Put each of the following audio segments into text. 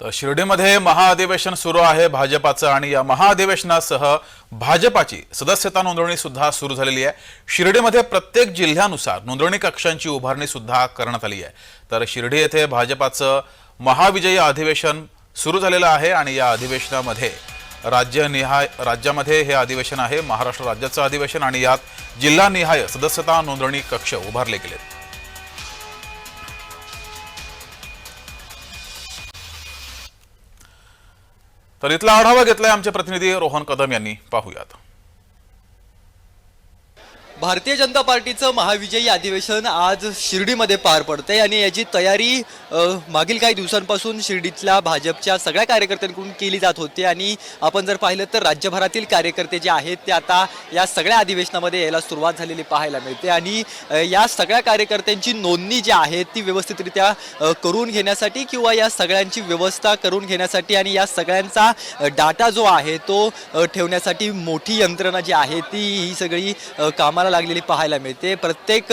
तर शिर्डीमध्ये महाअधिवेशन सुरू आहे भाजपाचं आणि या महाअधिवेशनासह भाजपाची सदस्यता नोंदणी सुद्धा सुरू झालेली आहे. शिर्डीमध्ये प्रत्येक जिल्ह्यानुसार नोंदणी कक्षांची उभारणी सुद्धा करण्यात आली आहे. तर शिर्डी येथे भाजपाचं महाविजयी अधिवेशन सुरू झालेलं आहे आणि या अधिवेशनामध्ये राज्यनिहाय राज्यामध्ये हे अधिवेशन आहे. महाराष्ट्र राज्याचं अधिवेशन आणि यात जिल्हानिहाय सदस्यता नोंदणी कक्ष उभारले गेलेत. तर इथला आढावा घेतलाय आमचे प्रतिनिधी रोहन कदम यांनी. पाहूयात. भारतीय जनता पार्टीचं महाविजयी अधिवेशन आज शिर्डीमध्ये पार पडतंय आणि याची तयारी मागील काही दिवसांपासून शिर्डीतल्या भाजपच्या सगळ्या कार्यकर्त्यांकडून केली जात होती आणि आपण जर पाहिलं तर राज्यभरातील कार्यकर्ते जे आहेत ते आता या सगळ्या अधिवेशनामध्ये यायला सुरुवात झालेली पाहायला मिळते आणि या सगळ्या कार्यकर्त्यांची नोंदणी जी आहे ती व्यवस्थितरित्या करून घेण्यासाठी किंवा या सगळ्यांची व्यवस्था करून घेण्यासाठी आणि या सगळ्यांचा डाटा जो आहे तो ठेवण्यासाठी मोठी यंत्रणा जी आहे ती ही सगळी कामाला लागलेली पाहायला मिळते. प्रत्येक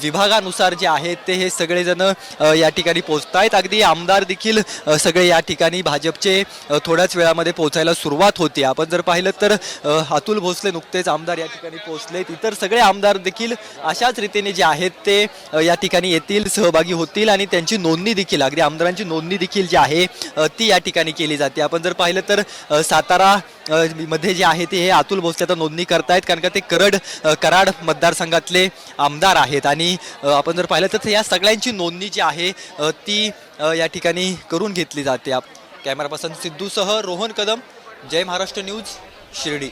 विभागानुसार जे आहेत ते हे सगळेजण या ठिकाणी पोहोचत आहेत अगदी आमदार देखील सगळे या ठिकाणी भाजपचे थोड्याच वेळामध्ये पोहोचायला सुरुवात होती. आपण जर पाहिलं तर अतुल भोसले नुकतेच आमदार या ठिकाणी पोहोचलेत. इतर सगळे आमदार देखील अशाच रीतीने जे आहेत ते या ठिकाणी येतील सहभागी होतील आणि त्यांची नोंदणी देखील अगदी आमदारांची नोंदणी देखील जी आहे ती या ठिकाणी केली जाते. आपण जर पाहिलं तर सातारा मध्ये जे आहे ते हे अतुल भोसले आता नोंदणी करतायत कारण का ते करड कराड मतदारसंघातले आमदार आहेत. आणि आपण जर पाहिलं तर या सगळ्यांची नोंदणी जी आहे ती या ठिकाणी करून घेतली जाते. आप- कॅमेरा पर्सन सिद्धूसह रोहन कदम जय महाराष्ट्र न्यूज शिर्डी.